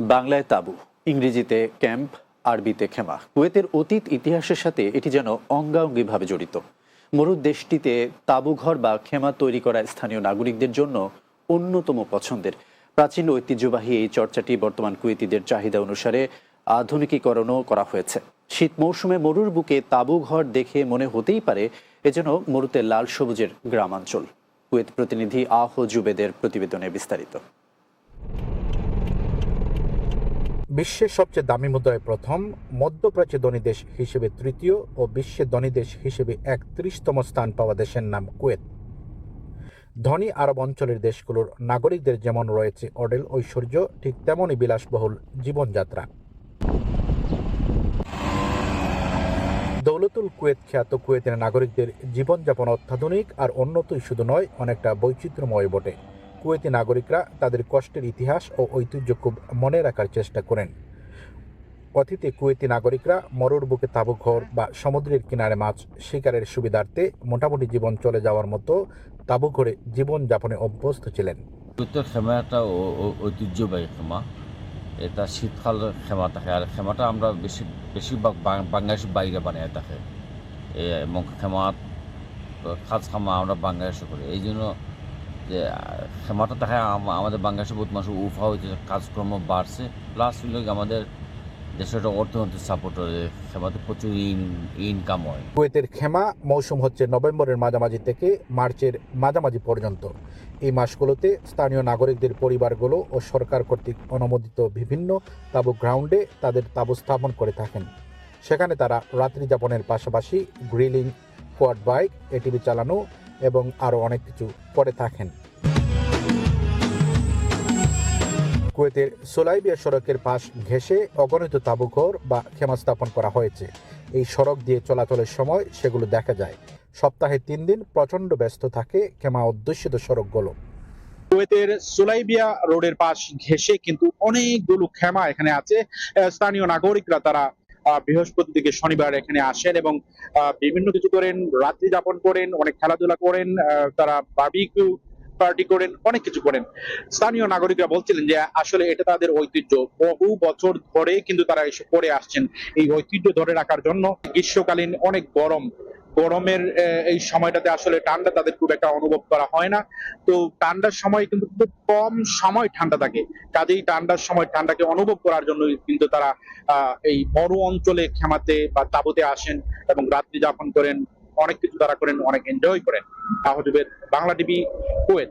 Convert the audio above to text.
বাংলায় তাবু, ইংরেজিতে ক্যাম্প, আরবিতে খেমা কুয়েতের অতীত ইতিহাসের সাথে এটি যেন অঙ্গাঙ্গিভাবে জড়িত। মরুর দেশটিতে তাঁবুঘর বা খেমা তৈরি করা স্থানীয় নাগরিকদের জন্য অন্যতম পছন্দের। প্রাচীন ঐতিহ্যবাহী এই চর্চাটি বর্তমান কুয়েতিদের চাহিদা অনুসারে আধুনিকীকরণও করা হয়েছে। শীত মৌসুমে মরুর বুকে তাঁবুঘর দেখে মনে হতেই পারে এ যেন মরুতে লাল সবুজের গ্রামাঞ্চল। কুয়েত প্রতিনিধি আহ জুবেদের প্রতিবেদনে বিস্তারিত। বিশ্বের সবচেয়ে দামি মুদ্রায় প্রথম মধ্যপ্রাচ্য ধনী দেশ হিসেবে তৃতীয় ও বিশ্বের ধনী দেশ হিসেবে একত্রিশতম স্থান পাওয়া দেশের নাম কুয়েত। ধনী আরব অঞ্চলের দেশগুলোর নাগরিকদের যেমন রয়েছে অডেল ঐশ্বর্য, ঠিক তেমনই বিলাসবহুল জীবনযাত্রা। দৌলতুল কুয়েত খ্যাত কুয়েতের নাগরিকদের জীবনযাপন অত্যাধুনিক আর উন্নতই শুধু নয়, অনেকটা বৈচিত্র্যময় বটে। কুয়েতি নাগরিকরা তাদের কষ্টের ইতিহাস ও ঐতিহ্য খুব মনে রাখার চেষ্টা করেন। অতীতে কুয়েতি নাগরিকরা মরুর বুকে তাঁবুঘর বা সমুদ্রের কিনারে মাছ শিকারের সুবিধার্থে মোটামুটি জীবন চলে যাওয়ার মতো তাঁবুঘরে জীবনযাপনে অভ্যস্ত ছিলেন। কুতুর খেমা একটা ঐতিহ্যবাহী খেমা এটা শীতকাল খেমা থাকে। আর খেমাটা আমরা বেশি, বেশিরভাগ বাং- বাংলাদেশের বাইরে বানিয়ে থাকে। এবং খেমা খাস খামা আমরা বাংলাদেশে করি। এই জন্য আহ, থাকে আমাদের বাংলাদেশে বহুত মানুষ উফা হয়েছে কাজকর্ম বাড়ছে। প্লাস আমাদের দেশের অর্থনৈতিক সাপোর্ট খেমাতে প্রচুর ইনকাম হয়। কুয়েতের খেমা মৌসুম হচ্ছে নভেম্বরের মাঝামাঝি থেকে মার্চের মাঝামাঝি পর্যন্ত। এই মাসগুলোতে স্থানীয় নাগরিকদের পরিবারগুলো ও সরকার কর্তৃক অনুমোদিত বিভিন্ন তাঁবু গ্রাউন্ডে তাদের তাঁবু স্থাপন করে থাকেন। সেখানে তারা রাত্রি যাপনের পাশাপাশি গ্রিলিং কোয়াড বাইক এটিভি চালানো এবং আরও অনেক কিছু করে থাকেন। কুয়েতের সোলাইবিয়া সড়কের পাশ ঘেঁষে অগণিত তাঁবুঘর বা খেমা স্থাপন করা হয়েছে। এই সড়ক দিয়ে চলাচলের সময় সেগুলো দেখা যায়। সপ্তাহে তিন দিন প্রচণ্ড ব্যস্ত থাকে খেমা অধ্যুষিত সড়কগুলো। কুয়েতের সুলাইবিয়া রোডের পাশ ঘেঁষে কিন্তু অনেকগুলো খেমা এখানে আছে। স্থানীয় নাগরিকরা তারা বৃহস্পতি থেকে শনিবার এখানে আসেন এবং বিভিন্ন কিছু করেন, রাত্রি যাপন করেন, অনেক খেলাধুলা করেন তারা বার্বিকিউ পার্টি করেন, অনেক কিছু করেন। স্থানীয় নাগরিকরা বলছিলেন যে আসলে এটা তাদের ঐতিহ্য। বহু বছর ধরে কিন্তু তারা এসে করে আসছেন এই ঐতিহ্য ধরে রাখার জন্য। গ্রীষ্মকালীন অনেক গরম গরমের এই সময়টাতে আসলে ঠান্ডা তাদের খুব একটা অনুভব করা হয় না। তো ঠান্ডার সময় কিন্তু খুব কম সময় ঠান্ডা থাকে। কাজেই ঠান্ডার সময় ঠান্ডাকে অনুভব করার জন্য কিন্তু তারা এই বড় অঞ্চলে খেমাতে বা তাবুতে আসেন এবং রাত্রি যাপন করেন। অনেক কিছু তারা করেন, অনেক এনজয় করেন। তাহজুবের বাংলা টিভি, কুয়েত।